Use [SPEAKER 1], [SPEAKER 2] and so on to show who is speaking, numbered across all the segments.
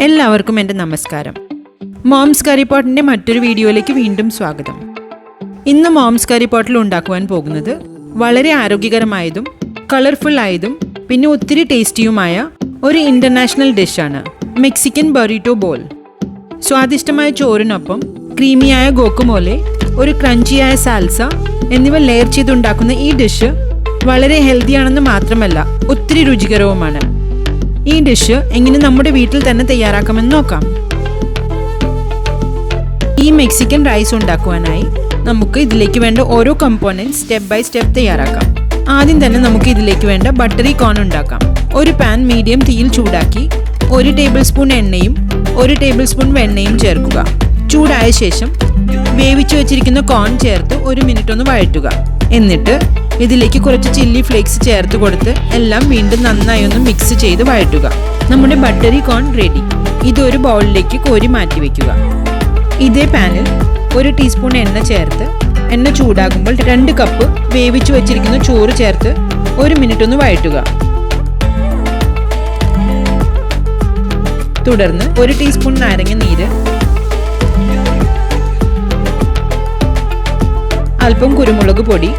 [SPEAKER 1] എല്ലാവർക്കും എന്റെ നമസ്കാരം. മോംസ് കറി പോട്ടിന്റെ മറ്റൊരു വീഡിയോയിലേക്ക് വീണ്ടും സ്വാഗതം. ഇന്ന് മോംസ് കറി പോട്ടിൽ ഉണ്ടാക്കുവാൻ പോകുന്നത് വളരെ ആരോഗ്യകരമായതും കളർഫുൾ ആയതും പിന്നെ ഒത്തിരി ടേസ്റ്റിയുമായ ഒരു ഇന്റർനാഷണൽ ഡിഷാണ് മെക്സിക്കൻ ബൊറീറ്റോ ബോൾ സ്വാദിഷ്ടമായ ചോറിനൊപ്പം ക്രീമിയായ ഗോക്കുമോലെ ഒരു ക്രഞ്ചിയായ സാൽസ എന്നിവ ലെയർ ചെയ്തുണ്ടാക്കുന്ന ഈ ഡിഷ് വളരെ ഹെൽത്തിയാണെന്ന് മാത്രമല്ല ഒത്തിരി രുചികരവുമാണ്. ഈ ഡിഷ് എങ്ങനെ നമ്മുടെ വീട്ടിൽ തന്നെ തയ്യാറാക്കാമെന്ന് നോക്കാം. ഈ മെക്സിക്കൻ റൈസ് ഉണ്ടാക്കുവാനായി നമുക്ക് ഇതിലേക്ക് വേണ്ട ഓരോ കമ്പോണന്റ് സ്റ്റെപ്പ് ബൈ സ്റ്റെപ്പ് തയ്യാറാക്കാം. ആദ്യം തന്നെ നമുക്ക് ഇതിലേക്ക് വേണ്ട ബട്ടറി കോൺ ഉണ്ടാക്കാം. ഒരു പാൻ മീഡിയം തീയിൽ ചൂടാക്കി ഒരു ടേബിൾ സ്പൂൺ എണ്ണയും ഒരു ടേബിൾ സ്പൂൺ വെണ്ണയും ചേർക്കുക. ചൂടായ ശേഷം വേവിച്ചു വെച്ചിരിക്കുന്ന കോൺ ചേർത്ത് ഒരു മിനിറ്റ് ഒന്ന് വഴറ്റുക. എന്നിട്ട് ഇതിലേക്ക് കുറച്ച് ചില്ലി ഫ്ലേക്സ് ചേർത്ത് കൊടുത്ത് എല്ലാം വീണ്ടും നന്നായി ഒന്ന് മിക്സ് ചെയ്ത് വഴറ്റുക. നമ്മുടെ ബട്ടറി കോൺ റെഡി ഇതൊരു ബൗളിലേക്ക് കോരി മാറ്റി വെക്കുക. ഇതേ പാനിൽ ഒരു ടീസ്പൂൺ എണ്ണ ചേർത്ത് എണ്ണ ചൂടാകുമ്പോൾ രണ്ട് കപ്പ് വേവിച്ചു വെച്ചിരിക്കുന്ന ചോറ് ചേർത്ത് ഒരു മിനിറ്റ് ഒന്ന് വഴറ്റുക. തുടർന്ന് ഒരു ടീസ്പൂൺ നാരങ്ങ നീര്. അല്പം കുരുമുളക് പൊടി.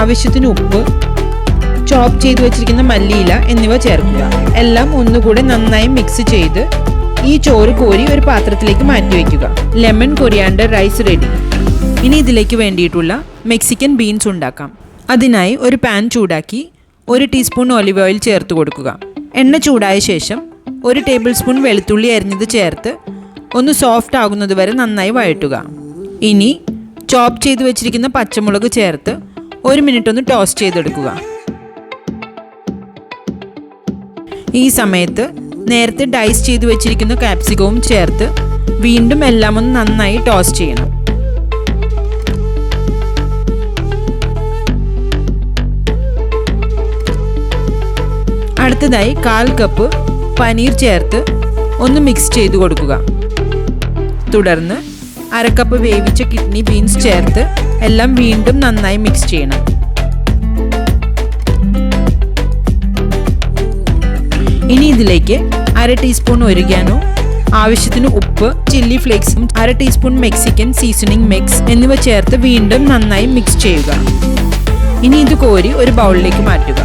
[SPEAKER 1] ആവശ്യത്തിന് ഉപ്പ് ചോപ്പ് ചെയ്ത് വെച്ചിരിക്കുന്ന മല്ലിയില എന്നിവ ചേർക്കുക. എല്ലാം ഒന്നുകൂടെ നന്നായി മിക്സ് ചെയ്ത് ഈ ചോറ് കോരി ഒരു പാത്രത്തിലേക്ക് മാറ്റി വയ്ക്കുക ലെമൺ കൊരിയാണ്ട് റൈസ് റെഡി ഇനി ഇതിലേക്ക് വേണ്ടിയിട്ടുള്ള മെക്സിക്കൻ ബീൻസ് ഉണ്ടാക്കാം. അതിനായി ഒരു പാൻ ചൂടാക്കി ഒരു ടീസ്പൂൺ ഒലിവ് ഓയിൽ ചേർത്ത് കൊടുക്കുക. എണ്ണ ചൂടായ ശേഷം ഒരു ടേബിൾ സ്പൂൺ വെളുത്തുള്ളി അരിഞ്ഞത് ചേർത്ത് ഒന്ന് സോഫ്റ്റ് ആകുന്നത് വരെ നന്നായി വഴറ്റുക. ഇനി ചോപ്പ് ചെയ്ത് വെച്ചിരിക്കുന്ന പച്ചമുളക് ചേർത്ത് ഒരു മിനിറ്റ് ഒന്ന് ടോസ്റ്റ് ചെയ്തെടുക്കുക. ഈ സമയത്ത് നേരത്തെ ഡൈസ് ചെയ്തു വെച്ചിരിക്കുന്ന കാപ്സിക്കവും ചേർത്ത് വീണ്ടും എല്ലാം ഒന്ന് നന്നായി ടോസ്റ്റ് ചെയ്യണം. അടുത്തതായി കാൽ കപ്പ് പനീർ ചേർത്ത് ഒന്ന് മിക്സ് ചെയ്ത് കൊടുക്കുക. തുടർന്ന് അരക്കപ്പ് വേവിച്ച കിഡ്നി ബീൻസ് ചേർത്ത് എല്ലാം വീണ്ടും നന്നായി മിക്സ് ചെയ്യണം. ഇനി ഇതിലേക്ക് അര ടീസ്പൂൺ ഒരുകാനോ ആവശ്യത്തിന് ഉപ്പ് ചില്ലി ഫ്ലേക്സും അര ടീസ്പൂൺ മെക്സിക്കൻ സീസണിംഗ് മിക്സ് എന്നിവ ചേർത്ത് വീണ്ടും നന്നായി മിക്സ് ചെയ്യുക. ഇനി ഇത് കോരി ഒരു ബൗളിലേക്ക് മാറ്റുക.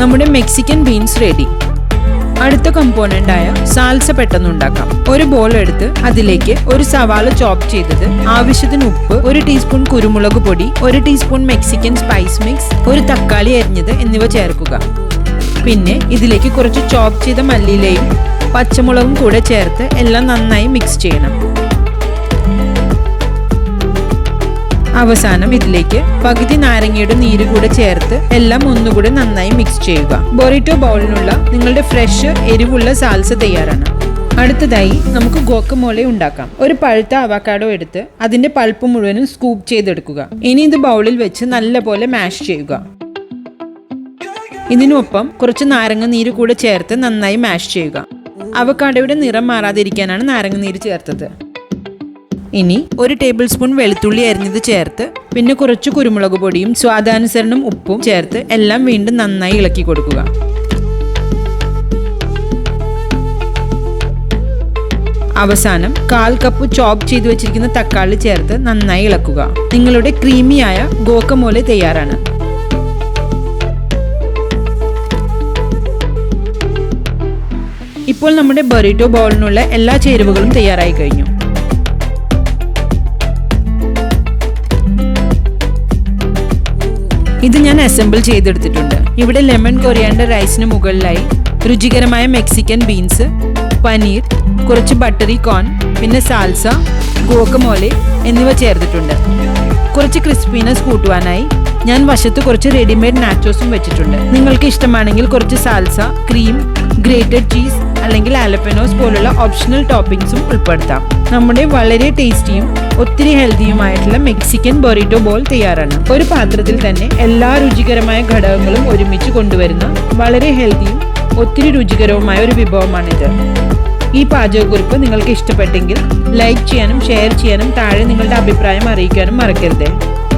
[SPEAKER 1] നമ്മുടെ മെക്സിക്കൻ ബീൻസ് റെഡി അടുത്ത കമ്പോണന്റ് ആയ സാൽസ പെട്ടെന്ന് ഉണ്ടാക്കാം. ഒരു ബോൾ എടുത്ത് അതിലേക്ക് ഒരു സവാള ചോപ്പ് ചെയ്തത്. ആവശ്യത്തിന് ഉപ്പ് ഒരു ടീസ്പൂൺ കുരുമുളക് പൊടി ഒരു ടീസ്പൂൺ മെക്സിക്കൻ സ്പൈസ് മിക്സ് ഒരു തക്കാളി അരിഞ്ഞത് എന്നിവ ചേർക്കുക. പിന്നെ ഇതിലേക്ക് കുറച്ച് ചോപ്പ് ചെയ്ത മല്ലിയിലയും പച്ചമുളകും കൂടെ ചേർത്ത് എല്ലാം നന്നായി മിക്സ് ചെയ്യണം. അവസാനം ഇതിലേക്ക് പകുതി നാരങ്ങയുടെ നീര് കൂടെ ചേർത്ത് എല്ലാം ഒന്നുകൂടെ നന്നായി മിക്സ് ചെയ്യുക. ബൊറിറ്റോ ബൗളിനുള്ള നിങ്ങളുടെ ഫ്രഷ് എരിവുള്ള സാൽസ തയ്യാറാണ്. അടുത്തതായി നമുക്ക് ഗോക്കമോളെ ഉണ്ടാക്കാം. ഒരു പഴുത്ത അവക്കാഡോ എടുത്ത് അതിന്റെ പൾപ്പ് മുഴുവനും സ്കൂപ്പ് ചെയ്തെടുക്കുക. ഇനി ഇത് ബൗളിൽ വെച്ച് നല്ലപോലെ മാഷ് ചെയ്യുക. ഇതിനൊപ്പം കുറച്ച് നാരങ്ങ നീര് കൂടെ ചേർത്ത് നന്നായി മാഷ് ചെയ്യുക. അവക്കാടയുടെ നിറം മാറാതിരിക്കാനാണ് നാരങ്ങ നീര് ചേർത്തത്. ഇനി ഒരു ടേബിൾ സ്പൂൺ വെളുത്തുള്ളി അരിഞ്ഞത് ചേർത്ത് പിന്നെ കുറച്ച് കുരുമുളക് പൊടിയും സ്വാദാനുസരണം ഉപ്പും ചേർത്ത് എല്ലാം വീണ്ടും നന്നായി ഇളക്കി കൊടുക്കുക. അവസാനം കാൽ കപ്പ് ചോപ്പ് ചെയ്തു വെച്ചിരിക്കുന്ന തക്കാളി ചേർത്ത് നന്നായി ഇളക്കുക. നിങ്ങളുടെ ക്രീമിയായ ഗോക്കമോലെ തയ്യാറാണ്. ഇപ്പോൾ നമ്മുടെ ബൊറിറ്റോ ബോളിനുള്ള എല്ലാ ചേരുവകളും തയ്യാറായി കഴിഞ്ഞു. ഇത് ഞാൻ അസംബിൾ ചെയ്തെടുത്തിട്ടുണ്ട്. ഇവിടെ ലെമൺ കൊറിയാണ്ടർ റൈസിന് മുകളിലായി രുചികരമായ മെക്സിക്കൻ ബീൻസ് പനീർ കുറച്ച് ബട്ടറി കോൺ പിന്നെ സാൽസ ഗോക്കമോലെ എന്നിവ ചേർത്തിട്ടുണ്ട്. കുറച്ച് ക്രിസ്പിനെസ് കൂട്ടുവാനായി ഞാൻ വശത്ത് കുറച്ച് റെഡിമെയ്ഡ് നാച്ചോസും വെച്ചിട്ടുണ്ട്. നിങ്ങൾക്ക് ഇഷ്ടമാണെങ്കിൽ കുറച്ച് സാൽസ ക്രീം ഗ്രേറ്റഡ് ചീസ് അല്ലെങ്കിൽ ആലപ്പനോസ് പോലുള്ള ഓപ്ഷണൽ ടോപ്പിംഗ്സും ഉൾപ്പെടുത്താം. നമ്മുടെ വളരെ ടേസ്റ്റിയും ഒത്തിരി ഹെൽത്തിയുമായിട്ടുള്ള മെക്സിക്കൻ ബൊറിറ്റോ ബോൾ തയ്യാറാണ്. ഒരു പാത്രത്തിൽ തന്നെ എല്ലാ രുചികരമായ ഘടകങ്ങളും ഒരുമിച്ച് കൊണ്ടുവരുന്ന വളരെ ഹെൽത്തിയും ഒത്തിരി രുചികരവുമായ ഒരു വിഭവമാണിത്. ഈ പാചകക്കുറിപ്പ് നിങ്ങൾക്ക് ഇഷ്ടപ്പെട്ടെങ്കിൽ ലൈക്ക് ചെയ്യാനും ഷെയർ ചെയ്യാനും താഴെ നിങ്ങളുടെ അഭിപ്രായം അറിയിക്കാനും മറക്കരുത്.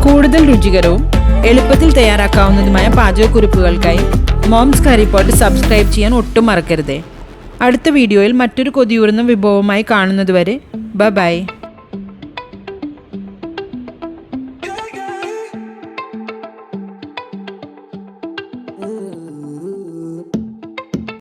[SPEAKER 1] കൂടുതൽ രുചികരവും എളുപ്പത്തിൽ തയ്യാറാക്കാവുന്നതുമായ പാചകക്കുറിപ്പുകൾക്കായി മോംസ് കറി പോട്ട് സബ്സ്ക്രൈബ് ചെയ്യാൻ ഒട്ടും മറക്കരുതേ. അടുത്ത വീഡിയോയിൽ മറ്റൊരു കൊതിയൂറുന്ന വിഭവമായി കാണുന്നതുവരെ ബ ബൈ